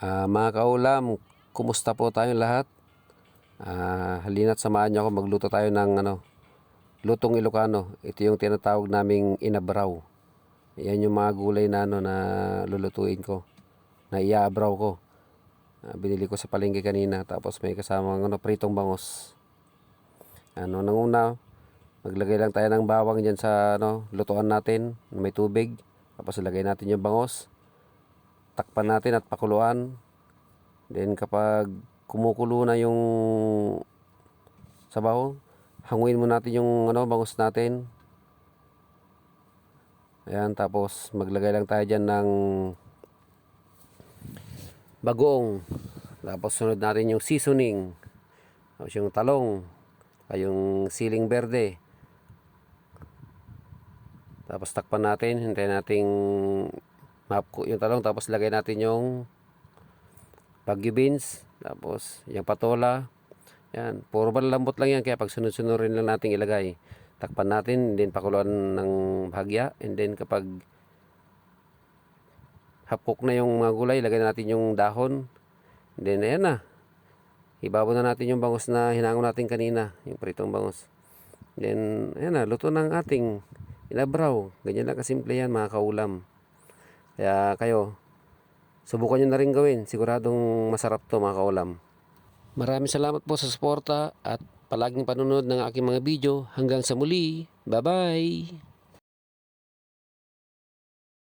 Ah, mga kaulam, kumusta po tayong lahat? Ah, halina't samahan niyo ako magluto tayo ng ano, lutong Ilocano. Ito yung tinatawag naming inabraw. Yan yung mga gulay na ano na lulutuin ko. Na iaabraw ko. Ah, binili ko sa palengke kanina tapos may kasamang ano pritong bangos. Ano nang una, maglagay lang tayo ng bawang diyan sa ano, lutuan natin, na may tubig. Tapos ilagay natin yung bangos takpan natin at pakuluan. Then kapag kumukulo na yung sabaw, hanguin mo natin yung ano, bangus natin. Ayan, tapos maglagay lang tayo dyan ng bagoong. Tapos sunod natin yung seasoning. Tapos yung talong. Ay yung siling berde. Tapos takpan natin, hintayin nating mapko yung talong tapos lagay natin yung bagyo beans tapos yung patola. Yan puro lambot lang yan kaya pag sunod-sunod rin lang natin ilagay. Takpan natin then pakuluan ng bahagya and then kapag hapok na yung mga gulay lagay natin yung dahon. And then ayan na. Ibabaw na natin yung bangus na hinangon natin kanina yung pritong bangus. Then ayan na luto ng ating inabraw ganyan lang kasimple yan mga kaulam kaya kayo, subukan nyo na rin gawin. Siguradong masarap to mga kaulam. Maraming salamat po sa suporta at palaging panunod ng aking mga video. Hanggang sa muli. Bye-bye!